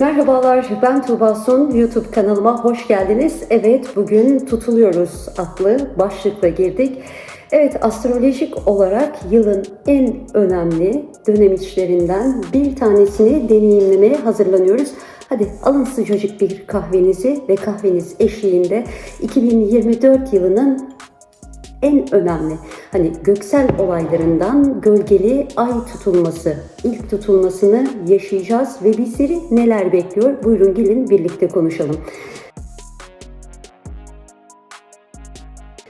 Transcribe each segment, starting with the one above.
Merhabalar, ben Tuğba Sun. YouTube kanalıma hoş geldiniz. Evet, bugün tutuluyoruz adlı başlıkla girdik. Evet, astrolojik olarak yılın en önemli dönem içlerinden bir tanesini deneyimlemeye hazırlanıyoruz. Hadi alın sıcacık bir kahvenizi ve kahveniz eşliğinde 2024 yılının en önemli hani göksel olaylarından gölgeli ay tutulması, ilk tutulmasını yaşayacağız ve bizleri neler bekliyor? Buyurun gelin birlikte konuşalım.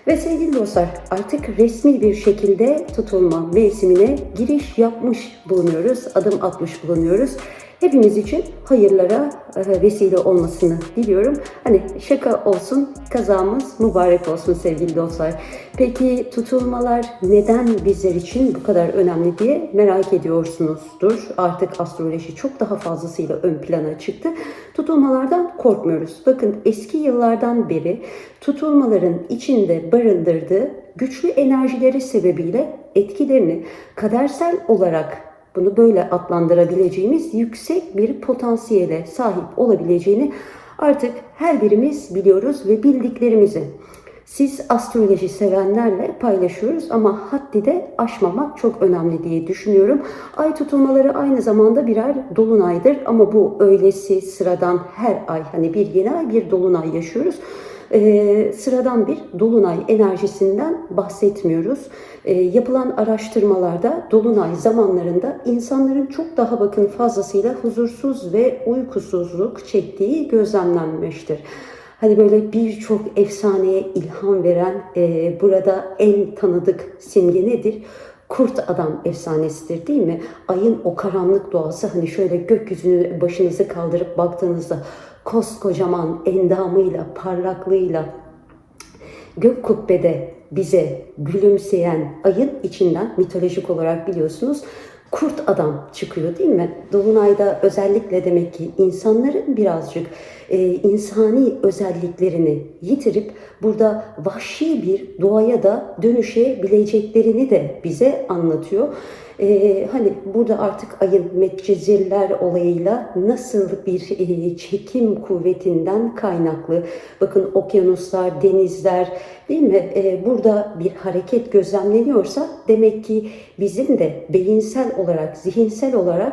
Ve sevgili dostlar artık resmi bir şekilde tutulma mevsimine giriş yapmış bulunuyoruz, adım atmış bulunuyoruz. Hepimiz için hayırlara e, vesile olmasını diliyorum. Hani şaka olsun, kazamız mübarek olsun sevgili dostlar. Peki tutulmalar neden bizler için bu kadar önemli diye merak ediyorsunuzdur. Artık astroloji çok daha fazlasıyla ön plana çıktı. Tutulmalardan korkmuyoruz. Bakın eski yıllardan beri tutulmaların içinde barındırdığı güçlü enerjileri sebebiyle etkilerini kadersel olarak bunu böyle adlandırabileceğimiz yüksek bir potansiyele sahip olabileceğini artık her birimiz biliyoruz ve bildiklerimizi siz astroloji sevenlerle paylaşıyoruz ama haddi de aşmamak çok önemli diye düşünüyorum. Ay tutulmaları aynı zamanda birer dolunaydır ama bu öylesi sıradan her ay hani bir yeni ay bir dolunay yaşıyoruz e, sıradan bir dolunay enerjisinden bahsetmiyoruz. E, yapılan araştırmalarda dolunay zamanlarında insanların çok daha bakın fazlasıyla huzursuz ve uykusuzluk çektiği gözlemlenmiştir. Hani böyle birçok efsaneye ilham veren e, burada en tanıdık simge nedir? Kurt adam efsanesidir değil mi? Ayın o karanlık doğası hani şöyle gökyüzünü başınızı kaldırıp baktığınızda koskocaman endamıyla, parlaklığıyla gök kubbede bize gülümseyen ayın içinden mitolojik olarak biliyorsunuz kurt adam çıkıyor değil mi? Dolunay'da özellikle demek ki insanların birazcık e, insani özelliklerini yitirip burada vahşi bir doğaya da dönüşebileceklerini de bize anlatıyor. Ee, hani burada artık ayın metcezirler olayıyla nasıl bir e, çekim kuvvetinden kaynaklı bakın okyanuslar, denizler değil mi? Ee, burada bir hareket gözlemleniyorsa demek ki bizim de beyinsel olarak, zihinsel olarak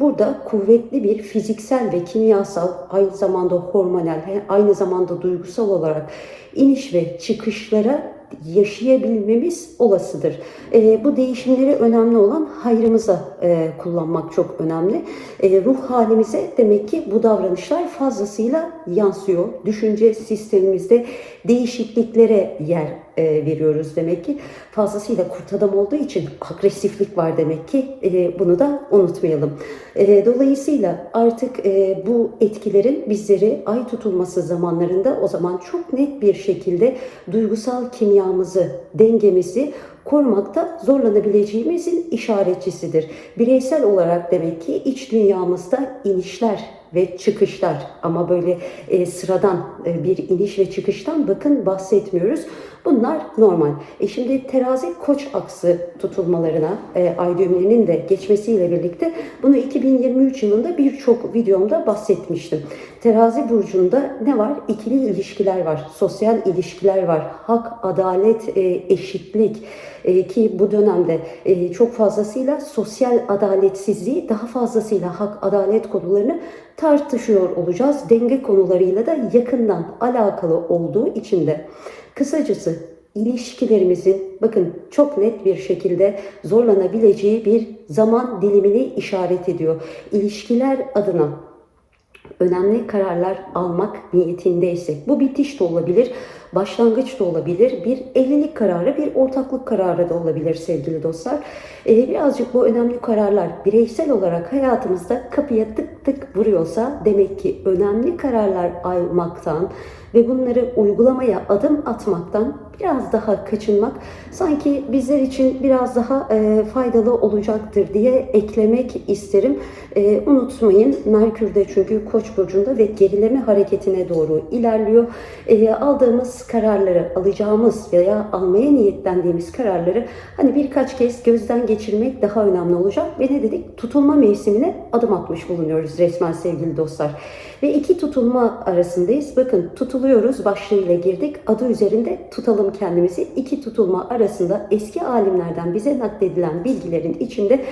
Burada kuvvetli bir fiziksel ve kimyasal, aynı zamanda hormonal, aynı zamanda duygusal olarak iniş ve çıkışlara yaşayabilmemiz olasıdır. E, bu değişimleri önemli olan hayrımıza e, kullanmak çok önemli. E, ruh halimize demek ki bu davranışlar fazlasıyla yansıyor. Düşünce sistemimizde değişikliklere yer e, veriyoruz demek ki. Fazlasıyla kurt adam olduğu için agresiflik var demek ki. E, bunu da unutmayalım. E, dolayısıyla artık e, bu etkilerin bizleri ay tutulması zamanlarında o zaman çok net bir şekilde duygusal kimyamızı, dengemizi korumakta zorlanabileceğimizin işaretçisidir. Bireysel olarak demek ki iç dünyamızda inişler ve çıkışlar ama böyle e, sıradan e, bir iniş ve çıkıştan bakın bahsetmiyoruz. Bunlar normal. E şimdi terazi koç aksı tutulmalarına e, ay düğümlerinin de geçmesiyle birlikte bunu 2023 yılında birçok videomda bahsetmiştim. Terazi burcunda ne var? İkili ilişkiler var, sosyal ilişkiler var, hak, adalet, e, eşitlik e, ki bu dönemde e, çok fazlasıyla sosyal adaletsizliği daha fazlasıyla hak, adalet konularını tartışıyor olacağız. Denge konularıyla da yakından alakalı olduğu için de. Kısacası ilişkilerimizin bakın çok net bir şekilde zorlanabileceği bir zaman dilimini işaret ediyor. İlişkiler adına önemli kararlar almak niyetindeysek bu bitiş de olabilir, başlangıç da olabilir, bir evlilik kararı, bir ortaklık kararı da olabilir sevgili dostlar. Ee, birazcık bu önemli kararlar bireysel olarak hayatımızda kapıya tık tık vuruyorsa demek ki önemli kararlar almaktan ve bunları uygulamaya adım atmaktan biraz daha kaçınmak sanki bizler için biraz daha e, faydalı olacaktır diye eklemek isterim. E, unutmayın Merkür de çünkü Koç burcunda ve gerileme hareketine doğru ilerliyor. E, aldığımız kararları alacağımız veya almaya niyetlendiğimiz kararları hani birkaç kez gözden geçirmek daha önemli olacak. Ve ne dedik? Tutulma mevsimine adım atmış bulunuyoruz resmen sevgili dostlar. Ve iki tutulma arasındayız. Bakın tutuluyoruz başlığıyla girdik. Adı üzerinde tutalım kendimizi. İki tutulma arasında eski alimlerden bize nakledilen bilgilerin içinde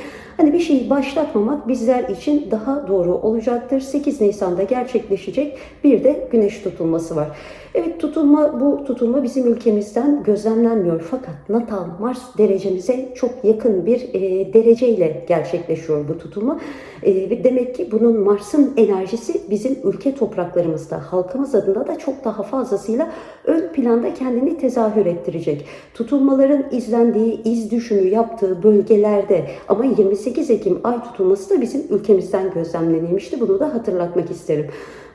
hani bir şeyi başlatmamak bizler için daha doğru olacaktır. 8 Nisan'da gerçekleşecek bir de güneş tutulması var. Evet tutulma bu tutulma bizim ülkemizden gözlemlenmiyor fakat natal Mars derecemize çok yakın bir e, dereceyle gerçekleşiyor bu tutulma. E, demek ki bunun Mars'ın enerjisi bizim ülke topraklarımızda halkımız adına da çok daha fazlasıyla ön planda kendini tezahür ettirecek. Tutulmaların izlendiği, iz düşümü yaptığı bölgelerde ama 28 Ekim ay tutulması da bizim ülkemizden gözlemlenilmişti. Bunu da hatırlatmak isterim.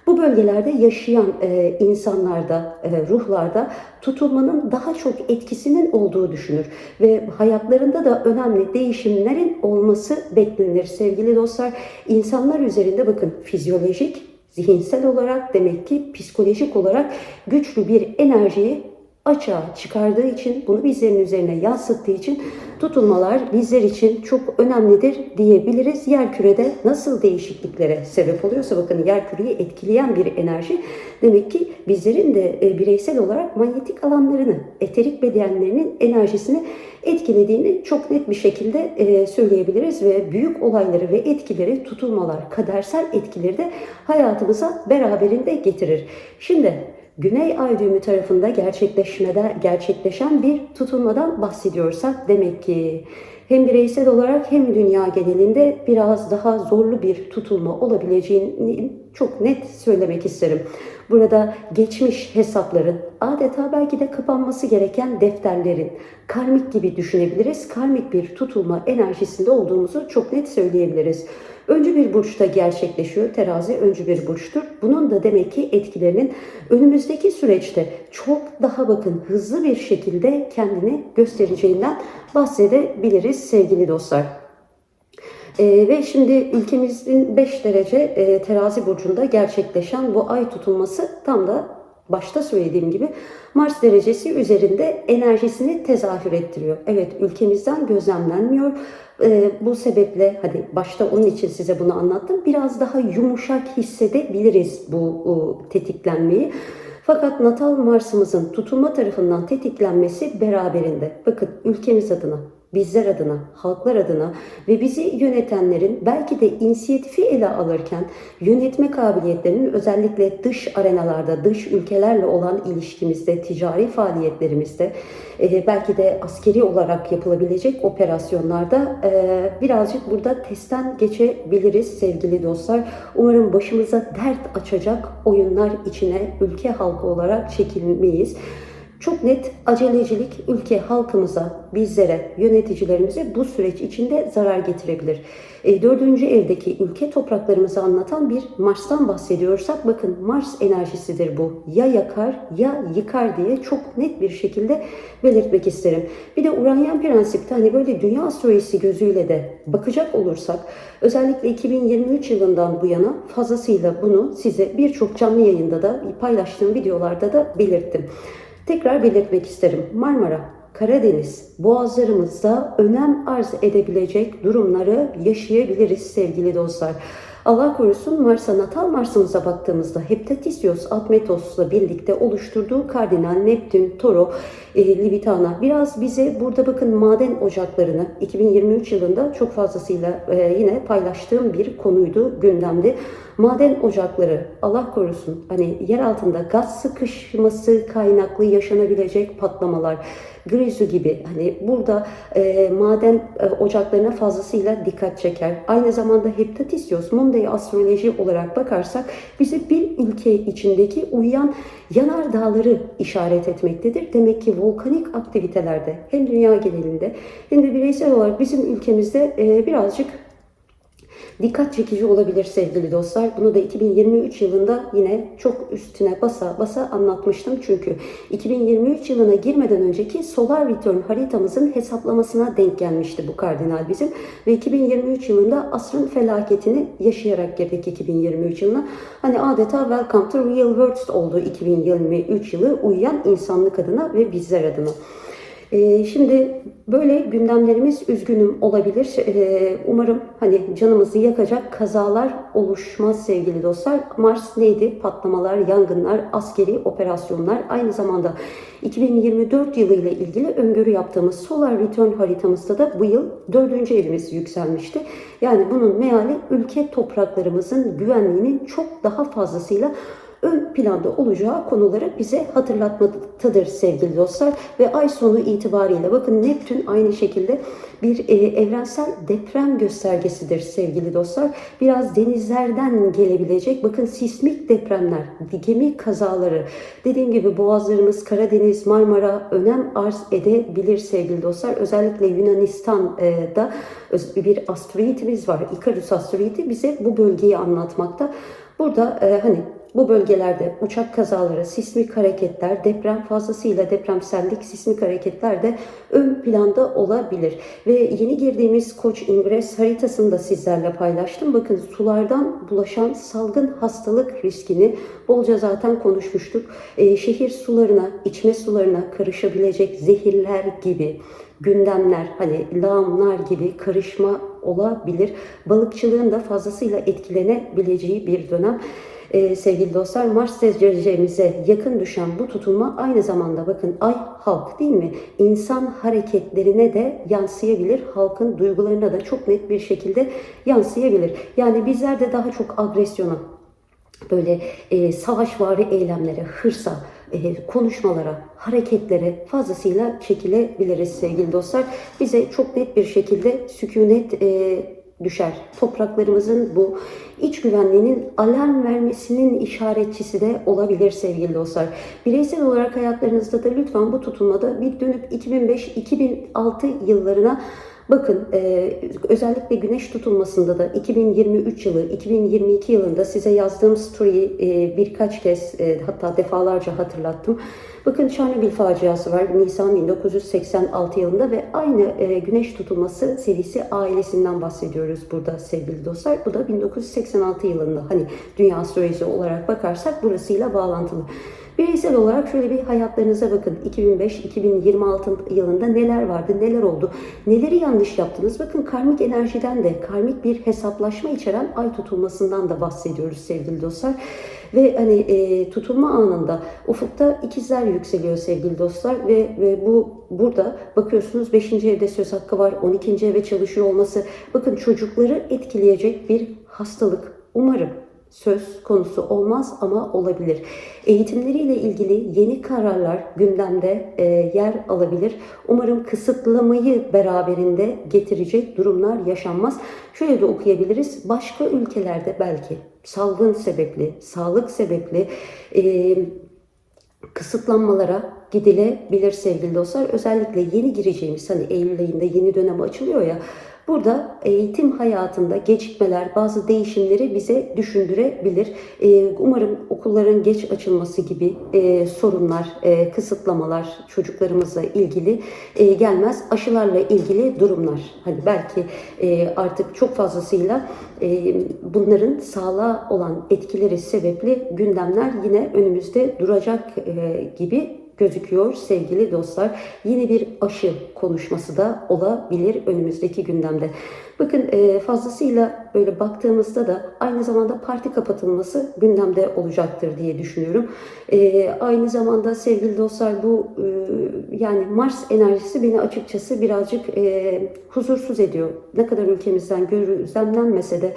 Bu bölgelerde yaşayan e, insanlarda, e, ruhlarda tutulmanın daha çok etkisinin olduğu düşünür ve hayatlarında da önemli değişimlerin olması beklenir sevgili dostlar. İnsanlar üzerinde bakın fizyolojik, zihinsel olarak demek ki psikolojik olarak güçlü bir enerjiyi açığa çıkardığı için, bunu bizlerin üzerine yansıttığı için tutulmalar bizler için çok önemlidir diyebiliriz. Yerkürede nasıl değişikliklere sebep oluyorsa bakın yerküreyi etkileyen bir enerji demek ki bizlerin de e, bireysel olarak manyetik alanlarını, eterik bedenlerinin enerjisini etkilediğini çok net bir şekilde e, söyleyebiliriz ve büyük olayları ve etkileri tutulmalar, kadersel etkileri de hayatımıza beraberinde getirir. Şimdi Güney ay düğümü tarafında gerçekleşmede gerçekleşen bir tutulmadan bahsediyorsak demek ki hem bireysel olarak hem dünya genelinde biraz daha zorlu bir tutulma olabileceğini çok net söylemek isterim. Burada geçmiş hesapların, adeta belki de kapanması gereken defterlerin, karmik gibi düşünebiliriz. Karmik bir tutulma enerjisinde olduğumuzu çok net söyleyebiliriz. Öncü bir burçta gerçekleşiyor. Terazi öncü bir burçtur. Bunun da demek ki etkilerinin önümüzdeki süreçte çok daha bakın hızlı bir şekilde kendini göstereceğinden bahsedebiliriz sevgili dostlar. ee, ve şimdi ülkemizin 5 derece e, terazi burcunda gerçekleşen bu ay tutulması tam da başta söylediğim gibi Mars derecesi üzerinde enerjisini tezahür ettiriyor. Evet ülkemizden gözlemlenmiyor. Ee, bu sebeple hadi başta onun için size bunu anlattım. Biraz daha yumuşak hissedebiliriz bu o, tetiklenmeyi. Fakat natal Mars'ımızın tutulma tarafından tetiklenmesi beraberinde. Bakın ülkemiz adına, bizler adına, halklar adına ve bizi yönetenlerin belki de inisiyatifi ele alırken yönetme kabiliyetlerinin özellikle dış arenalarda, dış ülkelerle olan ilişkimizde, ticari faaliyetlerimizde, e, belki de askeri olarak yapılabilecek operasyonlarda e, birazcık burada testten geçebiliriz sevgili dostlar. Umarım başımıza dert açacak oyunlar içine ülke halkı olarak çekilmeyiz. Çok net acelecilik ülke halkımıza, bizlere, yöneticilerimize bu süreç içinde zarar getirebilir. E, dördüncü evdeki ülke topraklarımızı anlatan bir Mars'tan bahsediyorsak bakın Mars enerjisidir bu. Ya yakar ya yıkar diye çok net bir şekilde belirtmek isterim. Bir de Uranyen prensipte hani böyle dünya astrolojisi gözüyle de bakacak olursak özellikle 2023 yılından bu yana fazlasıyla bunu size birçok canlı yayında da paylaştığım videolarda da belirttim. Tekrar belirtmek isterim. Marmara, Karadeniz, boğazlarımızda önem arz edebilecek durumları yaşayabiliriz sevgili dostlar. Allah korusun Mars'a natal Mars'ımıza baktığımızda Heptatisios Admetos'la birlikte oluşturduğu kardinal Neptün, Toro, e, Libitana biraz bize burada bakın maden ocaklarını 2023 yılında çok fazlasıyla e, yine paylaştığım bir konuydu gündemde. Maden ocakları Allah korusun hani yer altında gaz sıkışması kaynaklı yaşanabilecek patlamalar Grizu gibi hani burada e, maden e, ocaklarına fazlasıyla dikkat çeker. Aynı zamanda Heptatisios, Monday astroloji olarak bakarsak bize bir ülke içindeki uyuyan yanar dağları işaret etmektedir. Demek ki volkanik aktivitelerde hem dünya genelinde hem de bireysel olarak bizim ülkemizde e, birazcık dikkat çekici olabilir sevgili dostlar. Bunu da 2023 yılında yine çok üstüne basa basa anlatmıştım. Çünkü 2023 yılına girmeden önceki Solar Return haritamızın hesaplamasına denk gelmişti bu kardinal bizim. Ve 2023 yılında asrın felaketini yaşayarak girdik 2023 yılına. Hani adeta Welcome to Real World oldu 2023 yılı uyuyan insanlık adına ve bizler adına. Ee, şimdi böyle gündemlerimiz üzgünüm olabilir. Ee, umarım hani canımızı yakacak kazalar oluşmaz sevgili dostlar. Mars neydi? Patlamalar, yangınlar, askeri operasyonlar. Aynı zamanda 2024 yılı ile ilgili öngörü yaptığımız Solar Return haritamızda da bu yıl dördüncü evimiz yükselmişti. Yani bunun meali ülke topraklarımızın güvenliğinin çok daha fazlasıyla ön planda olacağı konuları bize hatırlatmaktadır sevgili dostlar. Ve ay sonu itibariyle bakın Neptün aynı şekilde bir e, evrensel deprem göstergesidir sevgili dostlar. Biraz denizlerden gelebilecek bakın sismik depremler, gemi kazaları, dediğim gibi boğazlarımız Karadeniz, Marmara önem arz edebilir sevgili dostlar. Özellikle Yunanistan'da bir asteroidimiz var. Ikarus asteroidi bize bu bölgeyi anlatmakta. Burada e, hani bu bölgelerde uçak kazaları, sismik hareketler, deprem fazlasıyla depremsellik, sismik hareketler de ön planda olabilir. Ve yeni girdiğimiz Koç Ingres haritasını da sizlerle paylaştım. Bakın sulardan bulaşan salgın hastalık riskini bolca zaten konuşmuştuk. Ee, şehir sularına, içme sularına karışabilecek zehirler gibi gündemler hani lağımlar gibi karışma olabilir. Balıkçılığın da fazlasıyla etkilenebileceği bir dönem. Ee, sevgili dostlar Mars derecemize yakın düşen bu tutulma aynı zamanda bakın ay halk değil mi? İnsan hareketlerine de yansıyabilir. Halkın duygularına da çok net bir şekilde yansıyabilir. Yani bizler de daha çok agresyona, böyle e, savaşvari eylemlere, hırsa, e, konuşmalara, hareketlere fazlasıyla çekilebiliriz sevgili dostlar. Bize çok net bir şekilde sükunet e, düşer. Topraklarımızın bu iç güvenliğinin alarm vermesinin işaretçisi de olabilir sevgili dostlar. Bireysel olarak hayatlarınızda da lütfen bu tutulmada bir dönüp 2005-2006 yıllarına Bakın e, özellikle güneş tutulmasında da 2023 yılı, 2022 yılında size yazdığım story'i e, birkaç kez e, hatta defalarca hatırlattım. Bakın Çernobil faciası var Nisan 1986 yılında ve aynı e, güneş tutulması serisi ailesinden bahsediyoruz burada sevgili dostlar. Bu da 1986 yılında hani dünya astrolojisi olarak bakarsak burasıyla bağlantılı. Bireysel olarak şöyle bir hayatlarınıza bakın. 2005-2026 yılında neler vardı, neler oldu, neleri yanlış yaptınız? Bakın karmik enerjiden de, karmik bir hesaplaşma içeren ay tutulmasından da bahsediyoruz sevgili dostlar. Ve hani e, tutulma anında ufukta ikizler yükseliyor sevgili dostlar ve, ve bu burada bakıyorsunuz 5. evde söz hakkı var, 12. eve çalışıyor olması. Bakın çocukları etkileyecek bir hastalık umarım söz konusu olmaz ama olabilir. Eğitimleriyle ilgili yeni kararlar gündemde e, yer alabilir. Umarım kısıtlamayı beraberinde getirecek durumlar yaşanmaz. Şöyle de okuyabiliriz. Başka ülkelerde belki salgın sebepli, sağlık sebepli e, kısıtlanmalara gidilebilir sevgili dostlar. Özellikle yeni gireceğimiz hani Eylül ayında yeni dönem açılıyor ya Burada eğitim hayatında gecikmeler, bazı değişimleri bize düşündürebilir. Ee, umarım okulların geç açılması gibi e, sorunlar, e, kısıtlamalar çocuklarımızla ilgili e, gelmez. Aşılarla ilgili durumlar. Hani belki artık çok fazlasıyla bunların sağlığa olan etkileri sebeple gündemler yine önümüzde duracak gibi gözüküyor sevgili dostlar. Yine bir aşı konuşması da olabilir önümüzdeki gündemde. Bakın e, fazlasıyla böyle baktığımızda da aynı zamanda parti kapatılması gündemde olacaktır diye düşünüyorum. E, aynı zamanda sevgili dostlar bu e, yani Mars enerjisi beni açıkçası birazcık huzursuz ediyor. Ne kadar ülkemizden gözlemlenmese de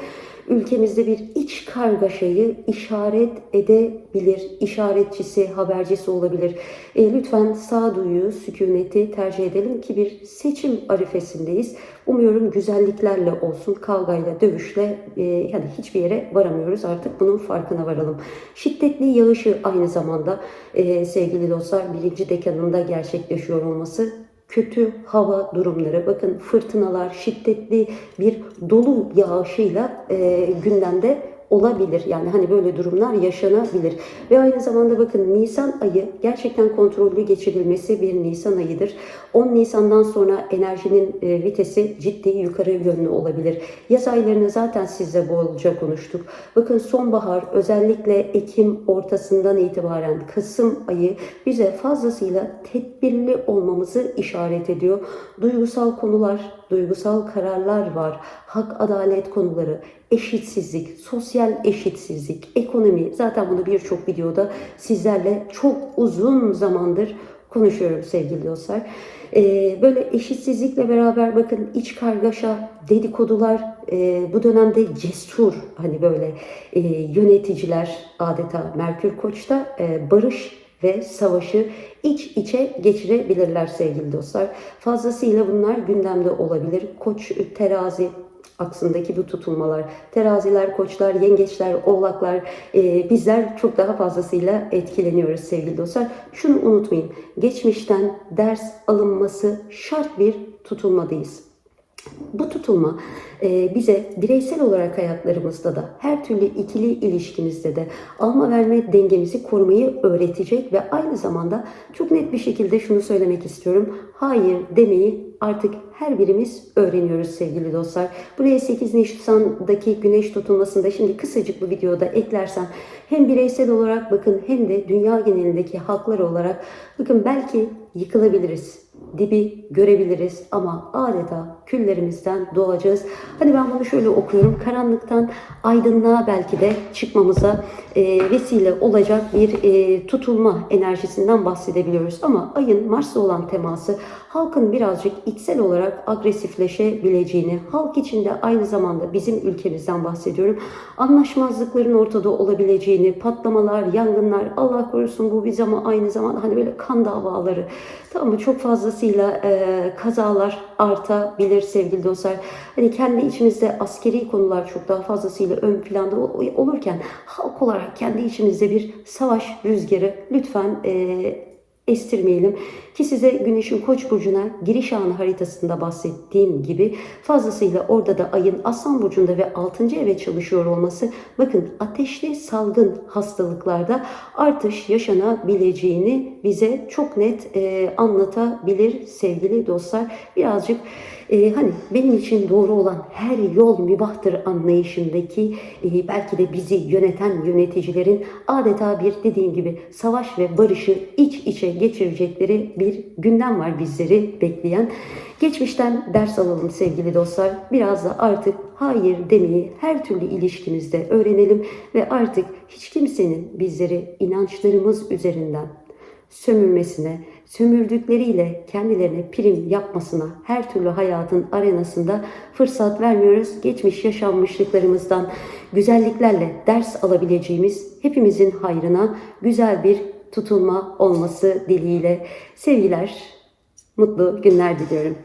ülkemizde bir iç kargaşayı işaret edebilir. İşaretçisi, habercisi olabilir. E, lütfen sağduyu, sükuneti tercih edelim ki bir seçim arifesindeyiz. Umuyorum güzelliklerle olsun, kavgayla, dövüşle e, yani hiçbir yere varamıyoruz. Artık bunun farkına varalım. Şiddetli yağışı aynı zamanda e, sevgili dostlar birinci dekanında gerçekleşiyor olması kötü hava durumları, bakın fırtınalar, şiddetli bir dolu yağışıyla e, gündemde olabilir. Yani hani böyle durumlar yaşanabilir. Ve aynı zamanda bakın Nisan ayı gerçekten kontrollü geçirilmesi bir Nisan ayıdır. 10 Nisan'dan sonra enerjinin e, vitesi ciddi yukarı yönlü olabilir. Yaz aylarını zaten sizle bolca konuştuk. Bakın sonbahar özellikle Ekim ortasından itibaren Kasım ayı bize fazlasıyla tedbirli olmamızı işaret ediyor. Duygusal konular, duygusal kararlar var. Hak, adalet konuları, eşitsizlik, sosyal eşitsizlik, ekonomi. Zaten bunu birçok videoda sizlerle çok uzun zamandır konuşuyorum sevgili dostlar. Ee, böyle eşitsizlikle beraber bakın iç kargaşa, dedikodular, e, bu dönemde cesur hani böyle e, yöneticiler adeta Merkür Koç'ta e, barış ve savaşı iç içe geçirebilirler sevgili dostlar. Fazlasıyla bunlar gündemde olabilir. Koç, terazi, aksındaki bu tutulmalar, teraziler, koçlar, yengeçler, oğlaklar e, bizler çok daha fazlasıyla etkileniyoruz sevgili dostlar. Şunu unutmayın, geçmişten ders alınması şart bir tutulmadayız. Bu tutulma e, bize bireysel olarak hayatlarımızda da her türlü ikili ilişkimizde de alma verme dengemizi korumayı öğretecek ve aynı zamanda çok net bir şekilde şunu söylemek istiyorum. Hayır demeyi artık her birimiz öğreniyoruz sevgili dostlar. Buraya 8 Nisan'daki güneş tutulmasında şimdi kısacık bu videoda eklersem hem bireysel olarak bakın hem de dünya genelindeki halklar olarak bakın belki yıkılabiliriz dibi görebiliriz ama adeta küllerimizden doğacağız. Hani ben bunu şöyle okuyorum. Karanlıktan aydınlığa belki de çıkmamıza e, vesile olacak bir e, tutulma enerjisinden bahsedebiliyoruz. Ama ayın Mars'la olan teması halkın birazcık içsel olarak agresifleşebileceğini, halk içinde aynı zamanda bizim ülkemizden bahsediyorum. Anlaşmazlıkların ortada olabileceğini, patlamalar, yangınlar, Allah korusun bu bir zaman aynı zamanda hani böyle kan davaları, tamam mı? Çok fazlasıyla e, kazalar artabilir sevgili dostlar. Hani kendi içimizde askeri konular çok daha fazlasıyla ön planda olurken halk olarak kendi içimizde bir savaş rüzgarı lütfen e, estirmeyelim. Ki size Güneş'in Koç burcuna giriş anı haritasında bahsettiğim gibi fazlasıyla orada da ayın Aslan burcunda ve 6. eve çalışıyor olması bakın ateşli salgın hastalıklarda artış yaşanabileceğini bize çok net e, anlatabilir sevgili dostlar. Birazcık e, hani benim için doğru olan her yol mübahtır anlayışındaki e, belki de bizi yöneten yöneticilerin adeta bir dediğim gibi savaş ve barışı iç içe geçirecekleri bir gündem var bizleri bekleyen. Geçmişten ders alalım sevgili dostlar. Biraz da artık hayır demeyi her türlü ilişkimizde öğrenelim ve artık hiç kimsenin bizleri inançlarımız üzerinden sömürmesine, sömürdükleriyle kendilerine prim yapmasına her türlü hayatın arenasında fırsat vermiyoruz. Geçmiş yaşanmışlıklarımızdan güzelliklerle ders alabileceğimiz hepimizin hayrına güzel bir tutulma olması dileğiyle sevgiler, mutlu günler diliyorum.